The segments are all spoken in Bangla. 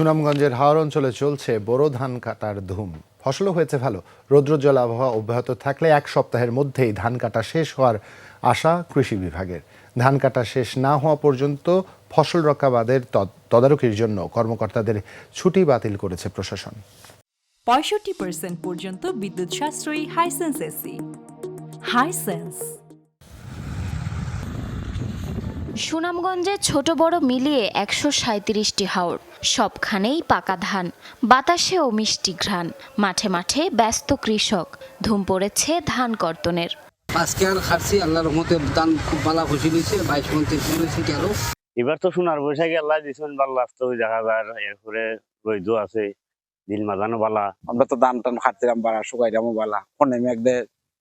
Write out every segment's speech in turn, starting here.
সুনামগঞ্জের হাওর অঞ্চলে চলছে বোরো ধান কাটার ধুম। ফসলও হয়েছে ভালো। রৌদ্রোজ্জ্বল আবহাওয়া অব্যাহত থাকলে এক সপ্তাহের মধ্যেই ধান কাটা শেষ হওয়ার আশা কৃষি বিভাগের। ধান কাটা শেষ না হওয়া পর্যন্ত ফসল রক্ষাবাদের তদারকির জন্য কর্মকর্তাদের ছুটি বাতিল করেছে প্রশাসন। পঁয়ষট্টি পর্যন্ত বিদ্যুৎ সাশ্রয়ী হাইসেন্স এসি হাইসেন্স সুনামগঞ্জে ছোট বড় মিলিয়ে একশো সাঁত্রিশটি হাওর। সবখানেই পাকা ধান বাতাসেও মিষ্টি ঘ্রাণ। মাঠে মাঠে ব্যস্ত কৃষক ধুম পড়েছে ধান কর্তনের। আজকে আর খাচ্ছি আল্লাহর রহমতে দান খুব ভালো খুশি হয়েছে বাইশ মন তেইশ মন হয়েছে এবার তো সোনার বৈশাখী আল্লাহ দিচ্ছেন ভালো রাস্তা দেখা যায় এরপরে রৈদ আছে দিল মাজানো বালা। আমরা তো দান টান খাটছিলাম বাড়া শুকাইলামও বালা ফোনে মেঘদে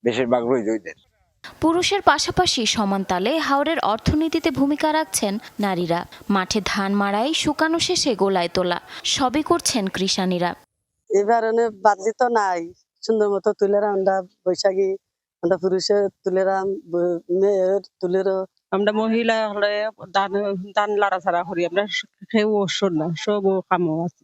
বেশিরভাগ রই দইদের পুরুষের পাশাপাশি সমান তালে হাওরের অর্থনীতিতে ভূমিকা রাখছেন নারীরা। মাঠে ধান মাড়াই শুকানো শেষে গোলায় তোলা। সবই করছেন কৃষানীরা। এবার বাদলি তো নাই। সুন্দর মতো তুলেরাম আমরা বৈশাখী আমরা পুরুষের তুলেরাম মেয়ের তুলেরও আমরা মহিলা হলে দান দান লাড়াছাড়া করি। আমরা কেউ ওষুধ না সব কামও আছে।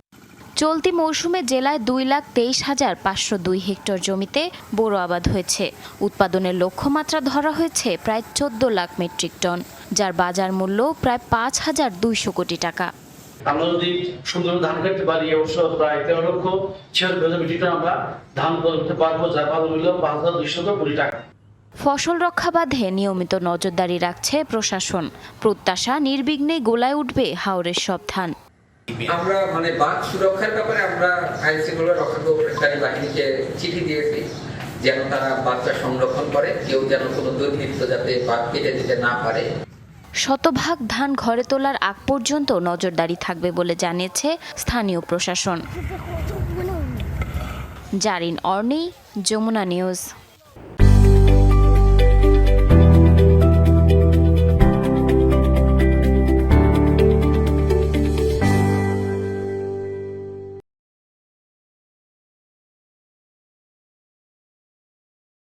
চলতি মৌসুমে জেলায় দুই লাখ তেইশ হাজার পাঁচশো দুই হেক্টর জমিতে বোরো আবাদ হয়েছে। উৎপাদনের লক্ষ্যমাত্রা ধরা হয়েছে প্রায় চোদ্দ লাখ মেট্রিক টন যার বাজার মূল্য প্রায় পাঁচ হাজার দুইশো কোটি টাকা। আমরা যদি সুন্দর ধান কাটতে পারি অবশ্য প্রায় তেরো লক্ষ ছিয়াত্তর হাজার মেট্রিক টন আমরা ধান করতে পারব যার বাজার মূল্য পাঁচ হাজার দুইশো কোটি টাকা। ফসল রক্ষা বাঁধে নিয়মিত নজরদারি রাখছে প্রশাসন। প্রত্যাশা নির্বিঘ্নে গোলায় উঠবে হাওরের সব ধান। আমরা মানে বাঘ সুরক্ষার ব্যাপারে আমরা আইন শৃঙ্খলা রক্ষাকারী বাহিনীকে চিঠি দিয়েছি যেন তারা বাচ্চা সংরক্ষণ করে, কেউ যেন কোনো দুর্বৃত্ত যাতে বাঘ কেটে দিতে না পারে। শতভাগ ধান ঘরে তোলার আগ পর্যন্ত নজরদারি থাকবে বলে জানিয়েছে স্থানীয় প্রশাসন। জারিন অর্নি, যমুনা নিউজ।